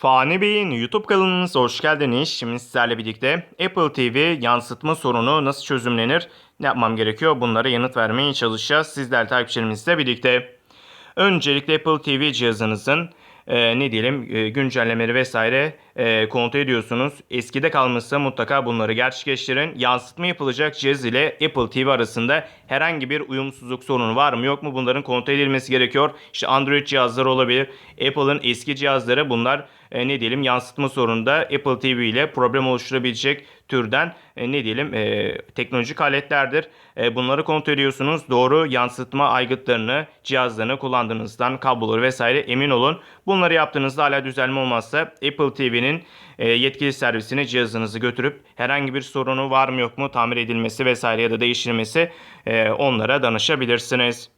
Fani Bey'in YouTube kanalınıza hoş geldiniz. Şimdi sizlerle birlikte Apple TV yansıtma sorunu nasıl çözümlenir? Ne yapmam gerekiyor? Bunlara yanıt vermeye çalışacağız. Sizler takipçilerimizle birlikte. Öncelikle Apple TV cihazınızın e, ne diyelim e, güncellemeleri vesaire e, kontrol ediyorsunuz. Eskide kalmışsa mutlaka bunları gerçekleştirin. Yansıtma yapılacak cihaz ile Apple TV arasında herhangi bir uyumsuzluk sorunu var mı yok mu bunların kontrol edilmesi gerekiyor. İşte Android cihazları olabilir. Apple'ın eski cihazları bunlar e, ne diyelim yansıtma sorununda Apple TV ile problem oluşturabilecek türden e, ne diyelim e, teknolojik aletlerdir. E, bunları kontrol ediyorsunuz. Doğru yansıtma aygıtlarını cihazlarını kullandığınızdan kabloları vesaire emin olun. Bunları yaptığınızda hala düzelme olmazsa Apple TV'nin e, yetkili servisine cihazınızı götürüp herhangi bir sorunu var mı yok mu tamir edilmesi vesaire ya da değiştirilmesi e, onlara danışabilirsiniz.